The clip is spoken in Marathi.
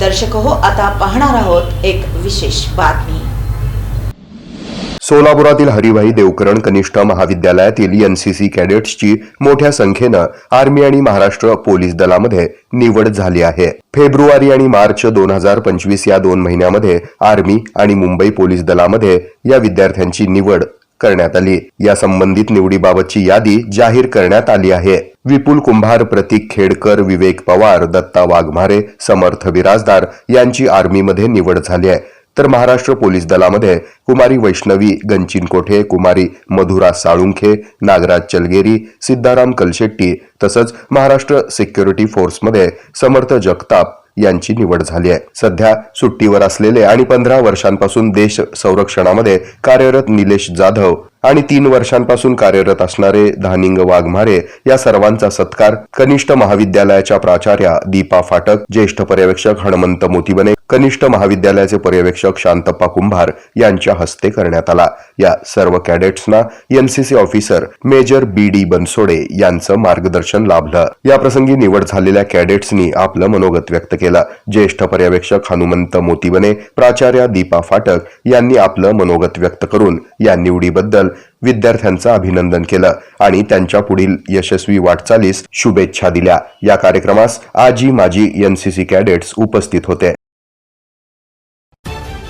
दर्शक हो आता पाहणार आहोत एक विशेष बातमी. सोलापुरातील हरिभाई देवकरण कनिष्ठ महाविद्यालयातील एनसीसी कॅडेट्सची मोठ्या संख्येनं आर्मी आणि महाराष्ट्र पोलीस दलामध्ये निवड झाली आहे. फेब्रुवारी आणि मार्च दोन हजार पंचवीस या दोन महिन्यामध्ये आर्मी आणि मुंबई पोलीस दलामध्ये या विद्यार्थ्यांची निवड करण्यात आली. या संबंधित निवडीबाबतची यादी जाहीर करण्यात आली आहे. विपुल कुंभार प्रतीक खेडकर विवेक पवार दत्ता वाघमारे समर्थ बिराजदार यांची आर्मीमध्ये निवड झाली आहे. तर महाराष्ट्र पोलीस दलामध्ये कुमारी वैष्णवी गंचिनकोठे कुमारी मधुरा साळुंखे नागराज चलगेरी सिद्धाराम कलशेट्टी तसंच महाराष्ट्र सिक्युरिटी फोर्समध्ये समर्थ जगताप यांची निवड झाली आहे. सध्या सुट्टीवर असलेले आणि पंधरा वर्षांपासून देश संरक्षणामध्ये कार्यरत निलेश जाधव आणि तीन वर्षांपासून कार्यरत असणारे धानिंग वाघमारे या सर्वांचा सत्कार कनिष्ठ महाविद्यालयाच्या प्राचार्या दीपा फाटक ज्येष्ठ पर्यवेक्षक हनुमंत मोतीबने कनिष्ठ महाविद्यालयाचे पर्यवेक्षक शांतप्पा कुंभार यांच्या हस्ते करण्यात आला. या सर्व कॅडेट्सना NCC officer major B D Bansode यांचं मार्गदर्शन लाभलं. या प्रसंगी निवड झालेल्या कॅडेट्सनी आपलं मनोगत व्यक्त केलं. ज्येष्ठ पर्यवेक्षक हनुमंत मोतीबने प्राचार्या दीपा फाटक यांनी आपलं मनोगत व्यक्त करून या निवडीबद्दल विद्यार्थ्यांचं अभिनंदन केलं आणि त्यांच्या पुढील यशस्वी वाटचालीस शुभेच्छा दिल्या. या कार्यक्रमास आजी माजी एनसीसी कॅडेट्स उपस्थित होते.